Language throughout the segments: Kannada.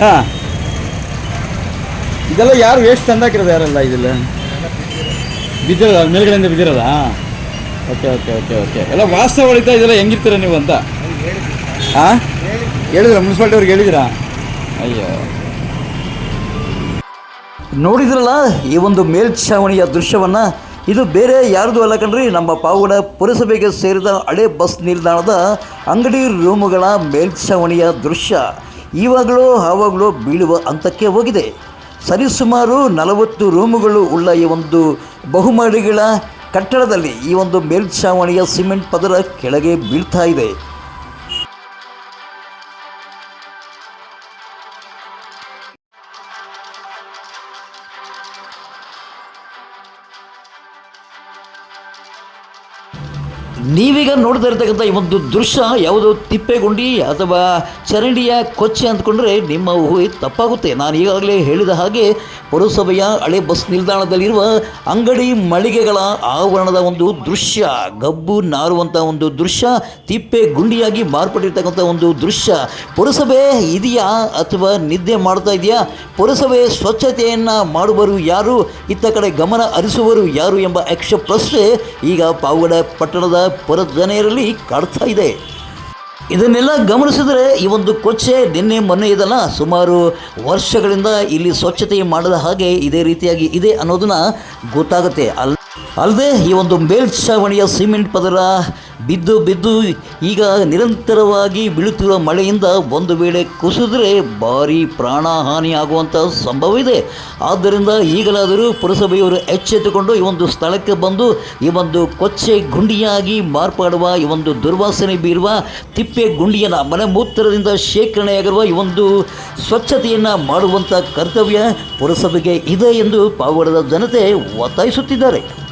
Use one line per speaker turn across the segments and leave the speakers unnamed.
ಹಾಂ. ಇದೆಲ್ಲ ಯಾರು ವೇಸ್ಟ್ ತಂದಾಕಿರೋದು ಯಾರೆಲ್ಲ ಇದೆಲ್ಲ? ಬಿದ್ದಿರೋದ? ಮೇಲ್ಗಡೆಯಿಂದ ಬಿದ್ದಿರೋದಾ? ಓಕೆ ಓಕೆ ಓಕೆ ಓಕೆ ಎಲ್ಲ ವಾಸ್ತವ ಹೊಡಿತಾ ಇದೆಲ್ಲ ಹೆಂಗಿರ್ತೀರ ನೀವು ಅಂತ? ಹಾಂ? ಹೇಳಿದ್ರ. ಮುನ್ಸಿಪಾಲ್ಟಿ ಅವ್ರಿಗೆ ಹೇಳಿದಿರಾ? ಅಯ್ಯೋ. ನೋಡಿದ್ರಲ್ಲ ಈ ಒಂದು ಮೇಲ್ಛಾವಣಿಯ ದೃಶ್ಯವನ್ನು? ಇದು ಬೇರೆ ಯಾರ್ದು ಅಲ್ಲ ಕಣ್ರಿ ನಮ್ಮ ಪಾವಗಡ ಪುರಸಭೆಗೆ ಸೇರಿದ ಹಳೆ ಬಸ್ ನಿಲ್ದಾಣದ ಅಂಗಡಿ ರೂಮುಗಳ ಮೇಲ್ಛಾವಣಿಯ ದೃಶ್ಯ. ಇವಾಗಲೂ ಆವಾಗಲೂ ಬೀಳುವ ಹಂತಕ್ಕೆ ಹೋಗಿದೆ. ಸರಿಸುಮಾರು ನಲವತ್ತು ರೂಮುಗಳು ಉಳ್ಳ ಈ ಒಂದು ಬಹುಮಡಿಗಳ ಕಟ್ಟಡದಲ್ಲಿ ಈ ಒಂದು ಮೇಲ್ಛಾವಣಿಯ ಸಿಮೆಂಟ್ ಪದರ ಕೆಳಗೆ ಬೀಳ್ತಾ ಇದೆ. ನೀವೀಗ ನೋಡ್ತಾ ಇರ್ತಕ್ಕಂಥ ಈ ಒಂದು ದೃಶ್ಯ ಯಾವುದೋ ತಿಪ್ಪೆಗುಂಡಿ ಅಥವಾ ಚರಂಡಿಯ ಕೊಚ್ಚೆ ಅಂದ್ಕೊಂಡ್ರೆ ನಿಮ್ಮ ಊಹೆ ತಪ್ಪಾಗುತ್ತೆ. ನಾನು ಈಗಾಗಲೇ ಹೇಳಿದ ಹಾಗೆ ಪುರಸಭೆಯ ಹಳೆ ಬಸ್ ನಿಲ್ದಾಣದಲ್ಲಿರುವ ಅಂಗಡಿ ಮಳಿಗೆಗಳ ಆವರಣದ ಒಂದು ದೃಶ್ಯ, ಗಬ್ಬು ನಾರುವಂಥ ಒಂದು ದೃಶ್ಯ ತಿಪ್ಪೆ ಗುಂಡಿಯಾಗಿ ಮಾರ್ಪಟ್ಟಿರ್ತಕ್ಕಂಥ ಒಂದು ದೃಶ್ಯ. ಪುರಸಭೆ ಇದೆಯಾ ಅಥವಾ ನಿದ್ದೆ ಮಾಡ್ತಾ ಇದೆಯಾ? ಪುರಸಭೆ ಸ್ವಚ್ಛತೆಯನ್ನು ಮಾಡುವರು ಯಾರು? ಇತ್ತ ಕಡೆ ಗಮನ ಹರಿಸುವರು ಯಾರು ಎಂಬ ಯಕ್ಷ ಪ್ರಶ್ನೆ ಈಗ ಪಾವಗಡ ಪಟ್ಟಣದ ಪುರ ಜನರಲ್ಲಿ ಕಾಡ್ತಾ ಇದೆ. ಇದನ್ನೆಲ್ಲ ಗಮನಿಸಿದರೆ ಈ ಒಂದು ಕೊಚ್ಚೆ, ನಿನ್ನೆ, ಮೊನ್ನೆ ಇದಲ್ಲ ಸುಮಾರು ವರ್ಷಗಳಿಂದ ಇಲ್ಲಿ ಸ್ವಚ್ಛತೆ ಮಾಡದ ಹಾಗೆ ಇದೇ ರೀತಿಯಾಗಿ ಇದೆ ಅನ್ನೋದನ್ನ ಗೊತ್ತಾಗುತ್ತೆ. ಅಲ್ ಅಲ್ಲದೆ ಈ ಒಂದು ಮೇಲ್ಛಾವಣಿಯ ಸಿಮೆಂಟ್ ಪದರ ಬಿದ್ದು ಬಿದ್ದು ಈಗ ನಿರಂತರವಾಗಿ ಬೀಳುತ್ತಿರುವ ಮಳೆಯಿಂದ ಒಂದು ವೇಳೆ ಕುಸಿದ್ರೆ ಭಾರಿ ಪ್ರಾಣಹಾನಿ ಆಗುವಂಥ ಸಂಭವ ಇದೆ ಆದ್ದರಿಂದ ಈಗಲಾದರೂ ಪುರಸಭೆಯವರು ಎಚ್ಚೆತ್ತುಕೊಂಡು ಈ ಒಂದು ಸ್ಥಳಕ್ಕೆ ಬಂದು ಈ ಒಂದು ಕೊಚ್ಚೆ ಗುಂಡಿಯಾಗಿ ಮಾರ್ಪಾಡುವ ಈ ಒಂದು ದುರ್ವಾಸನೆ ಬೀರುವ ತಿಪ್ಪೆ ಗುಂಡಿಯನ್ನು ಮಲಮೂತ್ರದಿಂದ ಶೇಖರಣೆಯಾಗಿರುವ ಈ ಒಂದು ಸ್ವಚ್ಛತೆಯನ್ನು ಮಾಡುವಂಥ ಕರ್ತವ್ಯ ಪುರಸಭೆಗೆ ಇದೆ ಎಂದು ಪಾವಗಡದ ಜನತೆ ಒತ್ತಾಯಿಸುತ್ತಿದ್ದಾರೆ.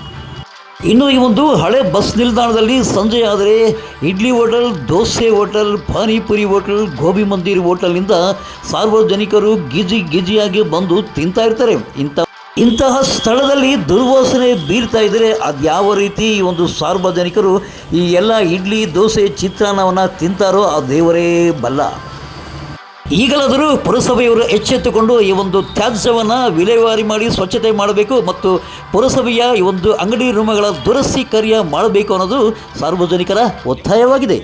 ಇನ್ನು ಈ ಒಂದು ಹಳೆ ಬಸ್ ನಿಲ್ದಾಣದಲ್ಲಿ ಸಂಜೆ ಆದರೆ idli hotel, dosa hotel, panipuri hotel, gobi mandir ಹೋಟೆಲ್ನಿಂದ ಸಾರ್ವಜನಿಕರು ಗಿಜಿ ಗಿಜಿಯಾಗಿ ಬಂದು ತಿಂತಾ ಇರ್ತಾರೆ. ಇಂಥ ಇಂತಹ ಸ್ಥಳದಲ್ಲಿ ದುರ್ವಾಸನೆ ಬೀರ್ತಾ ಇದ್ದರೆ ಅದು ಯಾವ ರೀತಿ ಈ ಒಂದು ಸಾರ್ವಜನಿಕರು ಈ ಎಲ್ಲ ಇಡ್ಲಿ, ದೋಸೆ ಚಿತ್ರಾನ್ನವನ್ನು ತಿಂತಾರೋ ಆ ದೇವರೇ ಬಲ್ಲ. ಈಗಲಾದರೂ ಪುರಸಭೆಯವರು ಎಚ್ಚೆತ್ತುಕೊಂಡು ಈ ಒಂದು ತ್ಯಾಜ್ಯವನ್ನು ವಿಲೇವಾರಿ ಮಾಡಿ ಸ್ವಚ್ಛತೆ ಮಾಡಬೇಕು ಮತ್ತು ಪುರಸಭೆಯ ಈ ಒಂದು ಅಂಗಡಿ ರೂಮಗಳ ದುರಸ್ತಿ ಕಾರ್ಯ ಮಾಡಬೇಕು ಅನ್ನೋದು ಸಾರ್ವಜನಿಕರ ಒತ್ತಾಯವಾಗಿದೆ.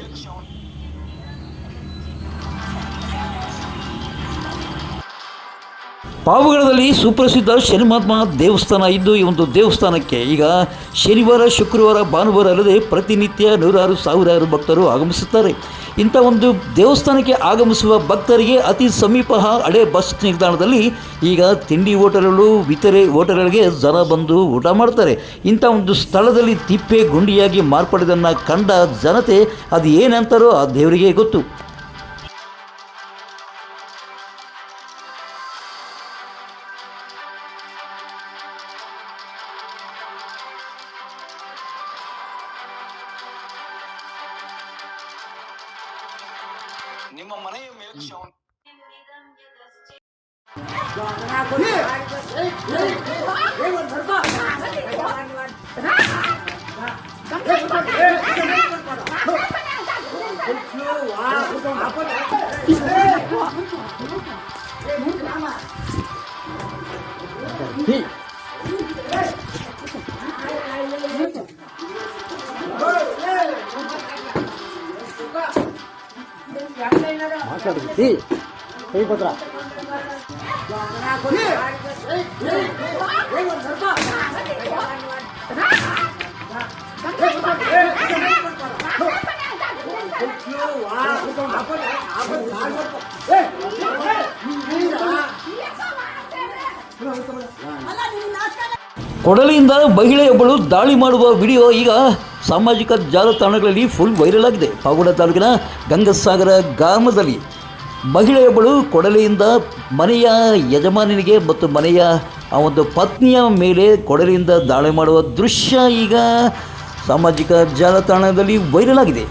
ಪಾವಗಡದಲ್ಲಿ ಸುಪ್ರಸಿದ್ಧ ಶನಿಮಹಾತ್ಮ ದೇವಸ್ಥಾನ ಇದ್ದು ಈ ಒಂದು ದೇವಸ್ಥಾನಕ್ಕೆ ಈಗ ಶನಿವಾರ, ಶುಕ್ರವಾರ, ಭಾನುವಾರ ಅಲ್ಲದೆ ಪ್ರತಿನಿತ್ಯ ನೂರಾರು ಸಾವಿರಾರು ಭಕ್ತರು ಆಗಮಿಸುತ್ತಾರೆ. ಇಂಥ ಒಂದು ದೇವಸ್ಥಾನಕ್ಕೆ ಆಗಮಿಸುವ ಭಕ್ತರಿಗೆ ಅತಿ ಸಮೀಪ ಹಳೆ ಬಸ್ ನಿಲ್ದಾಣದಲ್ಲಿ ಈಗ ತಿಂಡಿ ಹೋಟೆಲ್ಗಳು, ಇತರೆ ಹೋಟೆಲ್ಗಳಿಗೆ ಜನ ಬಂದು ಊಟ ಮಾಡ್ತಾರೆ. ಇಂಥ ಒಂದು ಸ್ಥಳದಲ್ಲಿ ತಿಪ್ಪೆ ಗುಂಡಿಯಾಗಿ ಮಾರ್ಪಡಿದನ್ನು ಕಂಡ ಜನತೆ ಅದು ಏನಂತಾರೋ ಆ ದೇವರಿಗೆ ಗೊತ್ತು.
ನಿಮ್ಮ ಮನೆಯ ಮೇಲ್ಛಾವಣಿ
ಕೊಡಲಿಯಿಂದ ಮಹಿಳೆಯೊಬ್ಬಳು ದಾಳಿ ಮಾಡುವ ವಿಡಿಯೋ ಈಗ ಸಾಮಾಜಿಕ ಜಾಲತಾಣಗಳಲ್ಲಿ ಫುಲ್ ವೈರಲ್ ಆಗಿದೆ. ಪಾವಗಡ ತಾಲೂಕಿನ ಗಂಗಸಾಗರ ಗ್ರಾಮದಲ್ಲಿ ಮಹಿಳೆಯೊಬ್ಬಳು ಕೊಡಲಿಯಿಂದ ಮನೆಯ ಯಜಮಾನನಿಗೆ ಮತ್ತು ಮನೆಯ ಆ ಒಂದು ಪತ್ನಿಯ ಮೇಲೆ ಕೊಡಲಿಯಿಂದ ದಾಳಿ ಮಾಡುವ ದೃಶ್ಯ ಈಗ ಸಾಮಾಜಿಕ ಜಾಲತಾಣದಲ್ಲಿ ವೈರಲ್ ಆಗಿದೆ.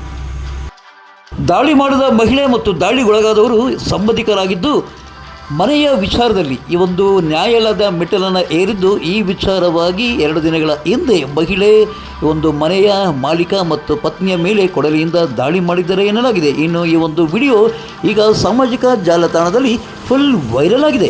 ದಾಳಿ ಮಾಡಿದ ಮಹಿಳೆ ಮತ್ತು ದಾಳಿಗೊಳಗಾದವರು ಸಂಬಂಧಿಕರಾಗಿದ್ದು ಮನೆಯ ವಿಚಾರದಲ್ಲಿ ಈ ಒಂದು ನ್ಯಾಯಾಲಯದ ಮೆಟ್ಟಲನ್ನು ಏರಿದ್ದು ಈ ವಿಚಾರವಾಗಿ ಎರಡು ದಿನಗಳ ಹಿಂದೆ ಮಹಿಳೆ ಒಂದು ಮನೆಯ ಮಾಲೀಕ ಮತ್ತು ಪತ್ನಿಯ ಮೇಲೆ ಕೊಡಲಿಯಿಂದ ದಾಳಿ ಮಾಡಿದ್ದಾರೆ ಎನ್ನಲಾಗಿದೆ. ಇನ್ನು ಈ ಒಂದು ವಿಡಿಯೋ ಈಗ ಸಾಮಾಜಿಕ ಜಾಲತಾಣದಲ್ಲಿ ಫುಲ್ ವೈರಲ್ ಆಗಿದೆ.